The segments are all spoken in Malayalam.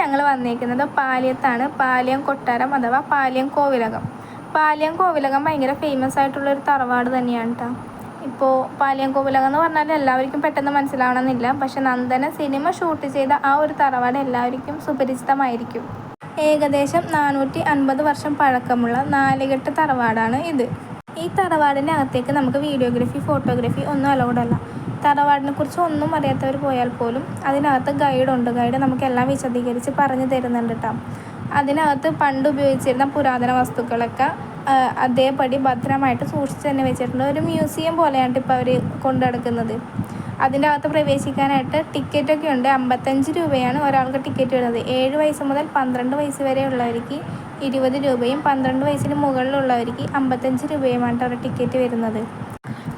ഞങ്ങൾ വന്നിരിക്കുന്നത് പാലിയത്താണ്. പാലിയം കൊട്ടാരം അഥവാ പാലിയം കോവിലകം. പാലിയം കോവിലകം ഭയങ്കര ഫേമസ് ആയിട്ടുള്ളൊരു തറവാട് തന്നെയാണ് കേട്ടോ ഇപ്പോൾ പാലിയം കോവിലകം എന്ന് പറഞ്ഞാൽ എല്ലാവർക്കും പെട്ടെന്ന് മനസ്സിലാവണമെന്നില്ല. പക്ഷെ നന്ദന സിനിമ ഷൂട്ട് ചെയ്ത ആ ഒരു തറവാട് എല്ലാവർക്കും സുപരിചിതമായിരിക്കും. ഏകദേശം നാനൂറ്റി അൻപത് വർഷം പഴക്കമുള്ള നാലുകെട്ട് തറവാടാണ് ഇത്. ഈ തറവാടിന്റെ അകത്തേക്ക് നമുക്ക് വീഡിയോഗ്രഫി ഫോട്ടോഗ്രഫി ഒന്നും അലൗഡല്ല തറവാടിനെ കുറിച്ച് ഒന്നും അറിയാത്തവർ പോയാൽ പോലും അതിനകത്ത് ഗൈഡുണ്ട് ഗൈഡ് നമുക്ക് എല്ലാം വിശദീകരിച്ച് പറഞ്ഞു തരുന്നുണ്ട് കേട്ടോ അതിനകത്ത് പണ്ട് ഉപയോഗിച്ചിരുന്ന പുരാതന വസ്തുക്കളൊക്കെ അതേപടി ഭദ്രമായിട്ട് സൂക്ഷിച്ച് തന്നെ വെച്ചിട്ടുണ്ട്. ഒരു മ്യൂസിയം പോലെയാണ് ഇപ്പോൾ അവർ കൊണ്ടു നടക്കുന്നത് അതിന്റെ അകത്ത് പ്രവേശിക്കാനായിട്ട് ടിക്കറ്റൊക്കെ ഉണ്ട്. അമ്പത്തഞ്ച് രൂപയാണ് ഒരാൾക്ക് ടിക്കറ്റ് വരുന്നത്. ഏഴ് വയസ്സ് മുതൽ പന്ത്രണ്ട് വയസ്സ് വരെ ഉള്ളവർക്ക് ഇരുപത് രൂപയും പന്ത്രണ്ട് വയസ്സിന് മുകളിലുള്ളവർക്ക് അമ്പത്തഞ്ച് രൂപയുമാണ് അവരുടെ ടിക്കറ്റ് വരുന്നത്.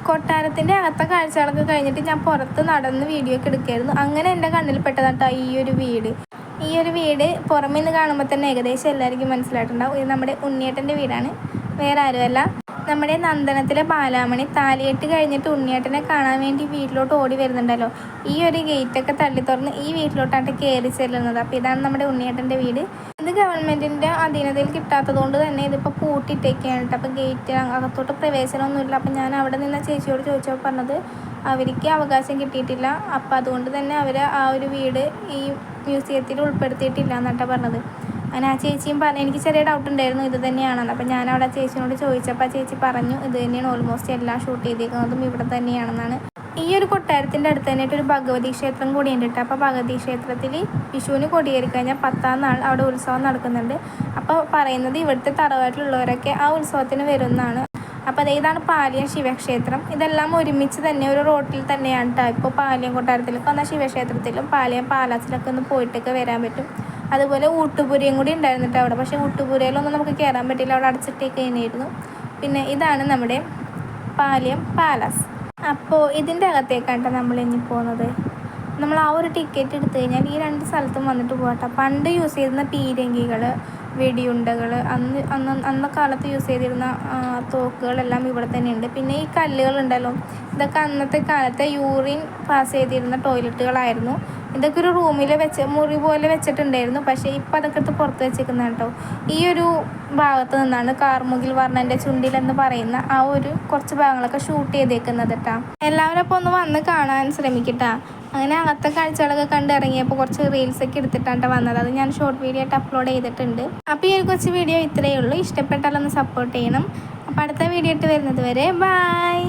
കൊട്ടാരത്തിന്റെ അകത്തെ കാഴ്ചകളൊക്കെ കഴിഞ്ഞിട്ട് ഞാൻ പുറത്ത് നടന്ന് വീഡിയോ ഒക്കെ എടുക്കായിരുന്നു. അങ്ങനെ എന്റെ കണ്ണിൽ പെട്ടതാട്ടോ ഈ ഒരു വീട്. ഈ ഒരു വീട് പുറമേ നിന്ന് കാണുമ്പോൾ തന്നെ ഏകദേശം എല്ലാവർക്കും മനസ്സിലായിട്ടുണ്ടാവും. ഇത് നമ്മുടെ ഉണ്ണിയേട്ടന്റെ വീടാണ്. വേറെ ആരുമല്ല. നമ്മുടെ നന്ദനത്തിലെ ബാലാമണി താലിയെട്ട് കഴിഞ്ഞിട്ട് ഉണ്ണിയേട്ടനെ കാണാൻ വേണ്ടി വീട്ടിലോട്ട് ഓടി വരുന്നുണ്ടല്ലോ. ഈ ഒരു ഗേറ്റൊക്കെ തള്ളി തുറന്ന് ഈ വീട്ടിലോട്ടാണ് കയറി ചെല്ലുന്നത്. അപ്പോൾ ഇതാണ് നമ്മുടെ ഉണ്ണിയേട്ടന്റെ വീട്. ഗവൺമെന്റിന്റെ അധീനതയിൽ കിട്ടാത്തതുകൊണ്ട് തന്നെ ഇതിപ്പോൾ പൂട്ടിയിട്ടേക്കാണ് കേട്ടോ അപ്പോൾ ഗേറ്റ് അകത്തോട്ട് പ്രവേശനമൊന്നുമില്ല. അപ്പോൾ ഞാൻ അവിടെ നിന്ന് ചേച്ചിയോട് ചോദിച്ചപ്പോൾ പറഞ്ഞത് അവർക്ക് അവകാശം കിട്ടിയിട്ടില്ല. അപ്പോൾ അതുകൊണ്ട് തന്നെ അവർ ആ ഒരു വീട് ഈ മ്യൂസിയത്തിൽ ഉൾപ്പെടുത്തിയിട്ടില്ല എന്നിട്ടാണ് പറഞ്ഞത്. അങ്ങനെ ആ ചേച്ചിയും പറഞ്ഞു എനിക്ക് ചെറിയ ഡൗട്ട് ഉണ്ടായിരുന്നു ഇത് തന്നെയാണെന്ന്. അപ്പോൾ ഞാൻ അവിടെ ചേച്ചിയോട് ചോദിച്ചപ്പോൾ ആ ചേച്ചി പറഞ്ഞു ഇത് തന്നെയാണ് ഓൾമോസ്റ്റ് എല്ലാം ഷൂട്ട് ചെയ്തേക്കുന്നതും ഇവിടെ തന്നെയാണെന്നാണ്. ഈ ഒരു കൊട്ടാരത്തിന്റെ അടുത്ത് തന്നെയായിട്ട് ഒരു ഭഗവതി ക്ഷേത്രം കൂടി ഉണ്ട് കേട്ടോ. അപ്പോൾ ഭഗവതി ക്ഷേത്രത്തിൽ വിഷുവിന് കൊടിയേറി കഴിഞ്ഞാൽ പത്താം നാൾ അവിടെ ഉത്സവം നടക്കുന്നുണ്ട്. അപ്പോൾ പറയുന്നത് ഇവിടുത്തെ തറവാട്ടിലുള്ളവരൊക്കെ ആ ഉത്സവത്തിന് വരുന്നതാണ് അപ്പോൾ ദേ ഇതാണ് പാലിയം ശിവക്ഷേത്രം. ഇതെല്ലാം ഒരുമിച്ച് തന്നെ ഒരു റോട്ടിൽ തന്നെയാണ് കേട്ടോ. ഇപ്പോൾ പാലിയം കൊട്ടാരത്തിലൊക്കെ വന്നാൽ ശിവക്ഷേത്രത്തിലും പാലിയം പാലാസിലൊക്കെ ഒന്ന് പോയിട്ടൊക്കെ വരാൻ പറ്റും. അതുപോലെ ഊട്ടുപുരയും കൂടി ഉണ്ടായിരുന്നു കേട്ടോ അവിടെ. പക്ഷേ ഊട്ടുപുരയിലൊന്നും നമുക്ക് കയറാൻ പറ്റില്ല. അവിടെ അടച്ചിട്ടേക്ക് കഴിഞ്ഞായിരുന്നു പിന്നെ ഇതാണ് നമ്മുടെ പാലിയം പാലസ്. അപ്പോൾ ഇതിന്റെ അകത്തേക്കാണ് നമ്മൾ ഇനി പോകുന്നത്. നമ്മൾ ആ ഒരു ടിക്കറ്റ് എടുത്തു കഴിഞ്ഞാൽ ഈ രണ്ട് സ്ഥലത്തും വന്നിട്ട് പോകട്ടെ പണ്ട് യൂസ് ചെയ്തിരുന്ന പീരങ്കികൾ വെടിയുണ്ടകൾ അന്ന് അന്ന് അന്ന കാലത്ത് യൂസ് ചെയ്തിരുന്ന തോക്കുകളെല്ലാം ഇവിടെ തന്നെയുണ്ട് പിന്നെ ഈ കല്ലുകളുണ്ടല്ലോ ഇതൊക്കെ അന്നത്തെ കാലത്തെ യൂറിൻ പാസ് ചെയ്തിരുന്ന ടോയ്ലറ്റുകളായിരുന്നു ഇതൊക്കെ ഒരു റൂമിൽ വെച്ച് മുറി പോലെ വെച്ചിട്ടുണ്ടായിരുന്നു. പക്ഷേ ഇപ്പം അതൊക്കെ എടുത്ത് പുറത്ത് വെച്ചേക്കുന്ന കേട്ടോ ഈ ഒരു ഭാഗത്ത് നിന്നാണ് കാർമുകിൽ വർണന്റെ ചുണ്ടിൽ എന്ന് പറയുന്ന ആ ഒരു കുറച്ച് ഭാഗങ്ങളൊക്കെ ഷൂട്ട് ചെയ്തേക്കുന്നത് കേട്ടോ എല്ലാവരും അപ്പോൾ ഒന്ന് വന്ന് കാണാൻ ശ്രമിക്കട്ടാ. അങ്ങനെ അകത്തെ കാഴ്ചകളൊക്കെ കണ്ട് ഇറങ്ങിയപ്പോൾ കുറച്ച് റീൽസ് ഒക്കെ എടുത്തിട്ടാണ് വന്നത്. അത് ഞാൻ ഷോർട്ട് വീഡിയോ ആയിട്ട് അപ്ലോഡ് ചെയ്തിട്ടുണ്ട്. അപ്പോൾ ഈ ഒരു കുറച്ച് വീഡിയോ ഇത്രയേ ഉള്ളൂ. ഇഷ്ടപ്പെട്ടാലൊന്ന് സപ്പോർട്ട് ചെയ്യണം. അപ്പോൾ അടുത്ത വീഡിയോ ഇട്ട് വരുന്നത് വരെ ബായ്